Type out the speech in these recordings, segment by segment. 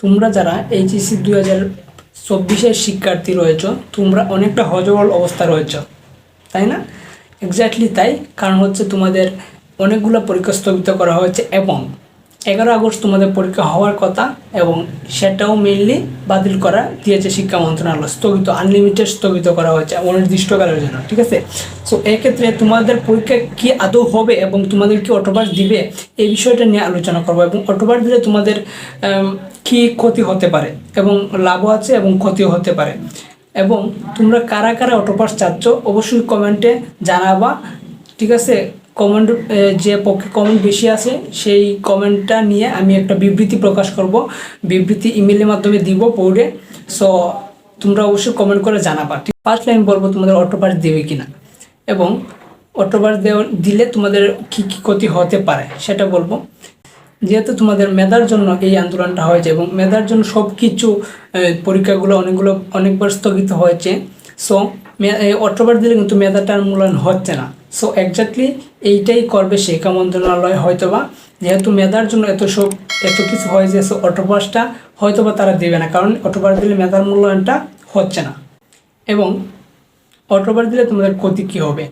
তোমরা যারা এইচএসসি দুই হাজার চব্বিশের শিক্ষার্থী রয়েছ, তোমরা অনেকটা হজবল অবস্থা রয়েছ, তাই না? এক্স্যাক্টলি তাই, কারণ হচ্ছে তোমাদের অনেকগুলো পরীক্ষা স্থগিত করা হয়েছে এবং এগারো আগস্ট তোমাদের পরীক্ষা হওয়ার কথা এবং সেটাও মেনলি বাতিল করা দিয়েছে শিক্ষা মন্ত্রণালয়, স্থগিত আনলিমিটেড স্থগিত করা হয়েছে অনির্দিষ্টকালের জন্য, ঠিক আছে? সো এক্ষেত্রে তোমাদের পরীক্ষা কি আদৌ হবে এবং তোমাদের কি অটোপাস দিবে এই বিষয়টা নিয়ে আলোচনা করব এবং অটোপাস দিলে তোমাদের কি ক্ষতি হতে পারে এবং লাভও আছে এবং ক্ষতিও হতে পারে। এবং তোমরা কারা কারা অটোপাস চাচ্ছ অবশ্যই কমেন্টে জানাবা, ঠিক আছে? কমেন্ট যে পক্ষে কমেন্ট বেশি আছে, সেই কমেন্টটা নিয়ে আমি একটা বিবৃতি প্রকাশ করব। বিবৃতি ইমেলের মাধ্যমে দিব পৌরে সো তোমরা অবশ্যই কমেন্ট করে জানাবা। ঠিক ফার্স্ট লাইন বলব তোমাদের অটোপাস দেবে কি না এবং অটোপাস দেওয়া, দিলে তোমাদের কী কী ক্ষতি হতে পারে, সেটা বলব। যেহেতু তোমাদের মেধার জন্য এই আন্দোলনটা হয়েছে এবং মেধার জন্য সব কিছু পরীক্ষাগুলো অনেকগুলো, অনেকবার স্থগিত হয়েছে। সো অটোবার দিলে কিন্তু মেধাটার মূল্যায়ন হচ্ছে না। সো এক্স্যাক্টলি এইটাই করবে শিক্ষা মন্ত্রণালয় হয়তোবা। যেহেতু মেধার জন্য এত সব, এত কিছু হয় যে, সো অটোপাসটা হয়তোবা তারা দেবে না, কারণ অটোপাস দিলে মেধার মূল্যায়নটা হচ্ছে না। এবং অটোবার দিলে তোমাদের ক্ষতি কী হবে?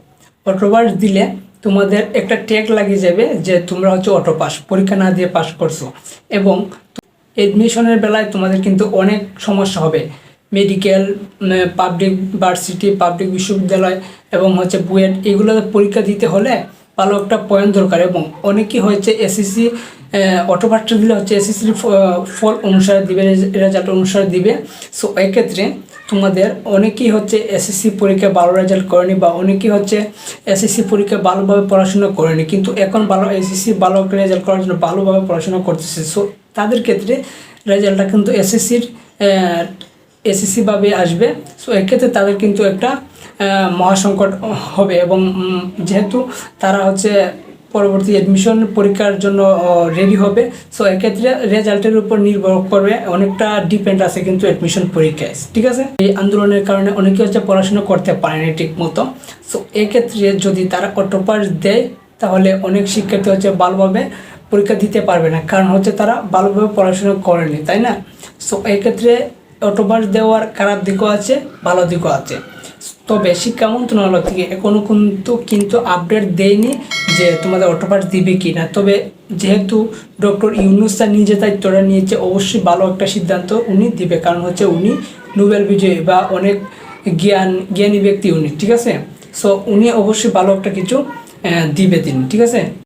অটোবার দিলে তোমাদের একটা ট্যাগ লাগিয়ে যাবে যে, তোমরা হচ্ছে অটো পাস পরীক্ষা না দিয়ে পাস করছ। এবং এডমিশনের বেলায় তোমাদের কিন্তু অনেক সমস্যা হবে। মেডিকেল পাবলিক ভার্সিটি পাবলিক বিশ্ববিদ্যালয় এবং হচ্ছে বুয়েট এগুলোতে পরীক্ষা দিতে হলে ভালো একটা পয়েন্ট দরকার এবং অনেকেই হয়েছে এসএসসি অটোপাসটা দিলে হচ্ছে এসএসসির ফল অনুসারে দিবে রেজাল্ট অনুসারে দিবে। সো এক্ষেত্রে তোমাদের অনেকেই হচ্ছে এসএসসি পরীক্ষা ভালো রেজাল্ট করেনি বা অনেকেই হচ্ছে এসএসসি পরীক্ষা ভালোভাবে পড়াশোনা করেনি, কিন্তু এখন ভালো এসএসসি ভালো রেজাল্ট করার জন্য ভালোভাবে পড়াশোনা করতেছে। সো তাদের ক্ষেত্রে রেজাল্টটা কিন্তু এসএসসির এসএসসি ভাবে আসবে। সো এক্ষেত্রে তাদের কিন্তু একটা মহাসংকট হবে এবং যেহেতু তারা হচ্ছে পরবর্তী অ্যাডমিশন পরীক্ষার জন্য রেডি হবে সো এক্ষেত্রে রেজাল্টের উপর নির্ভর করবে। অনেকটা ডিপেন্ড আছে কিন্তু অ্যাডমিশন পরীক্ষায়। ঠিক আছে? এই আন্দোলনের কারণে অনেকে হচ্ছে পড়াশোনা করতে পারেনি ঠিক মতো সো এক্ষেত্রে যদি তারা অটোপাস দেয়, তাহলে অনেক শিক্ষার্থী হচ্ছে ভালোভাবে পরীক্ষা দিতে পারবে না। কারণ হচ্ছে তারা ভালোভাবে পড়াশোনা করেনি, তাই না? সো এক্ষেত্রে অটোপাস দেওয়ার খারাপ দিকও আছে, ভালো দিকও আছে। তবে শিক্ষা মন্ত্রণালয় থেকে এখনও কিন্তু কিন্তু আপডেট দেয়নি যে তোমাদের অটোপাস দিবে কি না তবে যেহেতু ডক্টর ইউনুস স্যার নিজে দায়িত্বটা নিয়েছে, অবশ্যই ভালো একটা সিদ্ধান্ত উনি দিবে। কারণ হচ্ছে উনি নোবেল বিজয়ী বা অনেক জ্ঞান, জ্ঞানী ব্যক্তি উনি, ঠিক আছে? সো উনি অবশ্যই ভালো একটা কিছু দিবে তিনি, ঠিক আছে?